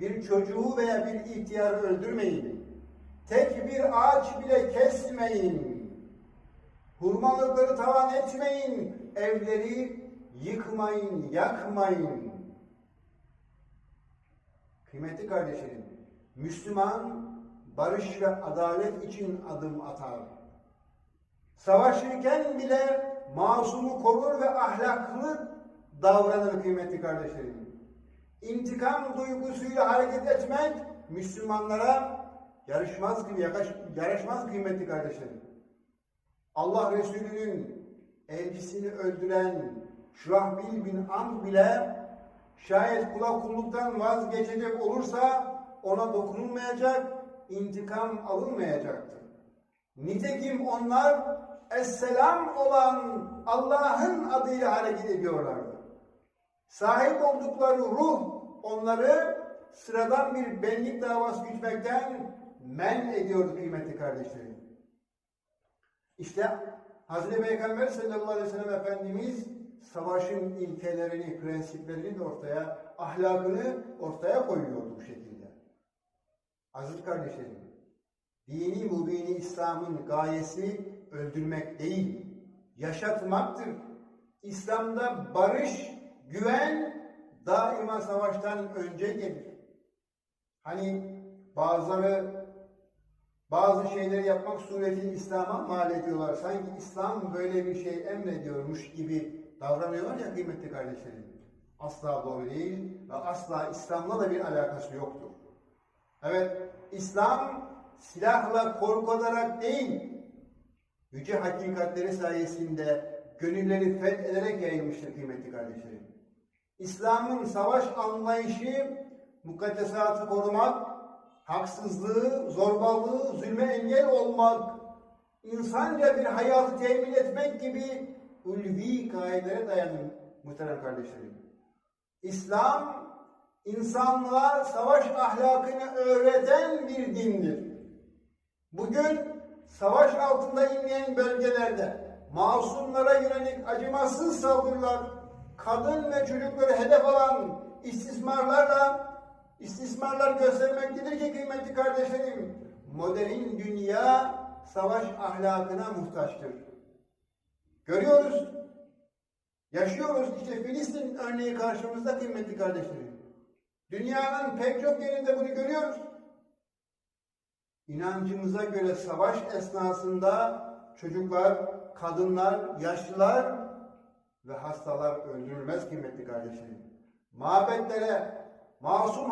bir çocuğu veya bir ihtiyarı öldürmeyin. Tek bir ağaç bile kesmeyin. Hurmalıkları tavan etmeyin. Evleri yıkmayın, yakmayın. Kıymetli kardeşlerim, Müslüman barış ve adalet için adım atar. Savaşırken bile masumu korur ve ahlaklı davranır kıymetli kardeşlerim. İntikam duygusuyla hareket etmek Müslümanlara yarışmaz gibi yakaş, yaraşmaz kıymetli kardeşlerim. Allah Resulü'nün elçisini öldüren Şurahbil bin Amr bile şayet kula kulluktan vazgeçecek olursa ona dokunulmayacak, intikam alınmayacaktır. Nitekim onlar Esselam olan Allah'ın adıyla hareket ediyorlardı. Sahip oldukları ruh onları sıradan bir benlik davası gütmekten men ediyordu kıymetli kardeşlerim. İşte Hazreti Peygamber sallallahu aleyhi ve sellem Efendimiz savaşın ilkelerini, prensiplerini de ortaya, ahlakını ortaya koyuyordu bu şekilde. Aziz kardeşlerim, dini mubini İslam'ın gayesi öldürmek değil, yaşatmaktır. İslam'da barış, güven daima savaştan önce gelir. Hani bazıları bazı şeyleri yapmak suretiyle İslam'a mal ediyorlar. Sanki İslam böyle bir şey emrediyormuş gibi davranıyorlar ya kıymetli kardeşlerim. Asla doğru değil ve asla İslam'la da bir alakası yoktur. Evet, İslam silahla korkutarak değil, yüce hakikatleri sayesinde gönülleri fethederek yayılmıştır kıymetli kardeşlerim. İslam'ın savaş anlayışı mukaddesatı korumak, haksızlığı, zorbalığı, zulme engel olmak, insanca bir hayatı temin etmek gibi ulvi gayetlere dayanır muhterem kardeşlerim. İslam, insanlığa savaş ahlakını öğreten bir dindir. Bugün savaş altında inleyen bölgelerde masumlara yönelik acımasız saldırılar, kadın ve çocukları hedef alan istismarlarla istismarlar göstermektedir ki kıymetli kardeşlerim, modern dünya savaş ahlakına muhtaçtır. Görüyoruz, yaşıyoruz işte Filistin örneği karşımızda kıymetli kardeşlerim. Dünyanın pek çok yerinde bunu görüyoruz. İnancımıza göre savaş esnasında çocuklar, kadınlar, yaşlılar ve hastalar öldürülmez kıymetli kardeşlerim. Mabetlere masum